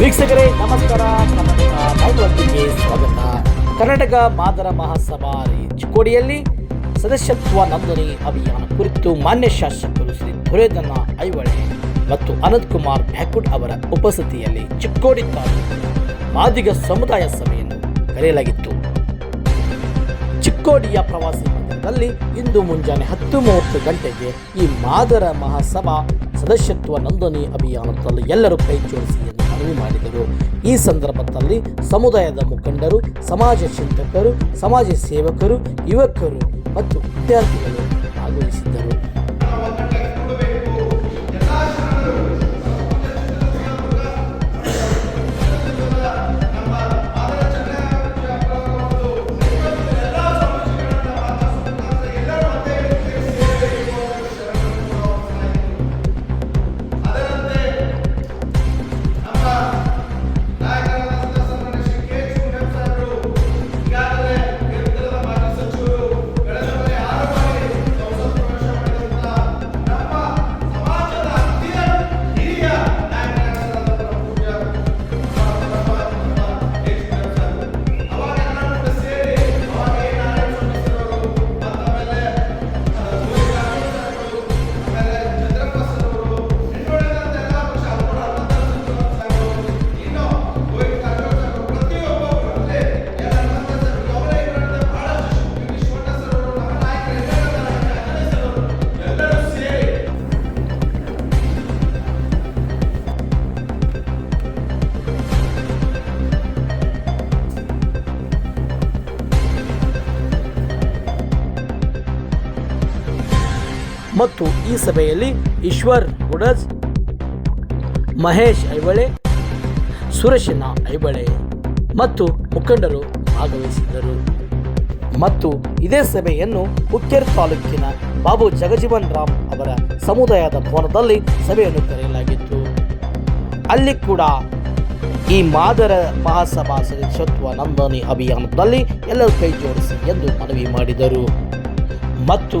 ವೀಕ್ಷಕರೇ, ನಮಸ್ಕಾರ ನೈಟ್ವರ್ಕಿಗೆ ಸ್ವಾಗತ. ಕರ್ನಾಟಕ ಮಾದರ ಮಹಾಸಭಾ ಚಿಕ್ಕೋಡಿಯಲ್ಲಿ ಸದಸ್ಯತ್ವ ನೋಂದಣಿ ಅಭಿಯಾನ ಕುರಿತು ಮಾನ್ಯ ಶಾಸಕರು ಶ್ರೀ ಧುರೇದನ್ನ ಐವಳೆ ಮತ್ತು ಅನಂತ್ ಕುಮಾರ್ ಬ್ಯಾಕುಡ್ ಅವರ ಉಪಸ್ಥಿತಿಯಲ್ಲಿ ಚಿಕ್ಕೋಡಿ ತಾಲೂಕಿನ ಮಾದಿಗ ಸಮುದಾಯ ಸಭೆಯನ್ನು ಕರೆಯಲಾಗಿತ್ತು. ಚಿಕ್ಕೋಡಿಯ ಪ್ರವಾಸಿ ಮಂದಿರದಲ್ಲಿ ಇಂದು ಮುಂಜಾನೆ ಹತ್ತು ಮೂವತ್ತು ಗಂಟೆಗೆ ಈ ಮಾದರ ಮಹಾಸಭಾ ಸದಸ್ಯತ್ವ ನೋಂದಣಿ ಅಭಿಯಾನದಲ್ಲಿ ಎಲ್ಲರೂ ಕೈ ಜೋಡಿಸಿ ಮನವಿ ಮಾಡಿದರು. ಈ ಸಂದರ್ಭದಲ್ಲಿ ಸಮುದಾಯದ ಮುಖಂಡರು ಸಮಾಜ ಚಿಂತಕರು ಸಮಾಜ ಸೇವಕರು ಯುವಕರು ಮತ್ತು ವಿದ್ಯಾರ್ಥಿಗಳು ಭಾಗವಹಿಸಿದ್ದರು. ಮತ್ತು ಈ ಸಭೆಯಲ್ಲಿ ಈಶ್ವರ್ ಗುಡಜ್ ಮಹೇಶ್ ಐಬಳೆ ಸುರೇಶನ ಐಬಳೆ ಮತ್ತು ಮುಖಂಡರು ಭಾಗವಹಿಸಿದ್ದರು. ಮತ್ತು ಇದೇ ಸಭೆಯನ್ನು ಹುಕ್ಕೇರ್ ತಾಲೂಕಿನ ಬಾಬು ಜಗಜೀವನ್ ರಾಮ್ ಅವರ ಸಮುದಾಯದ ಭವನದಲ್ಲಿ ಸಭೆಯನ್ನು ಕರೆಯಲಾಗಿತ್ತು. ಅಲ್ಲಿ ಕೂಡ ಈ ಮಾದರ ಮಹಾಸಭಾ ಸದಸ್ಯತ್ವ ನೋಂದಣಿ ಅಭಿಯಾನದಲ್ಲಿ ಎಲ್ಲರೂ ಕೈ ಜೋಡಿಸಿ ಎಂದು ಮನವಿ ಮಾಡಿದರು. ಮತ್ತು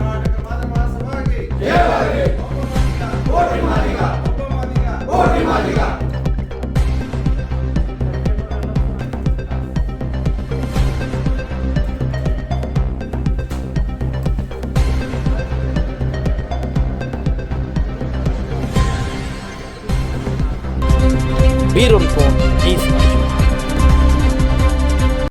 бирунку и.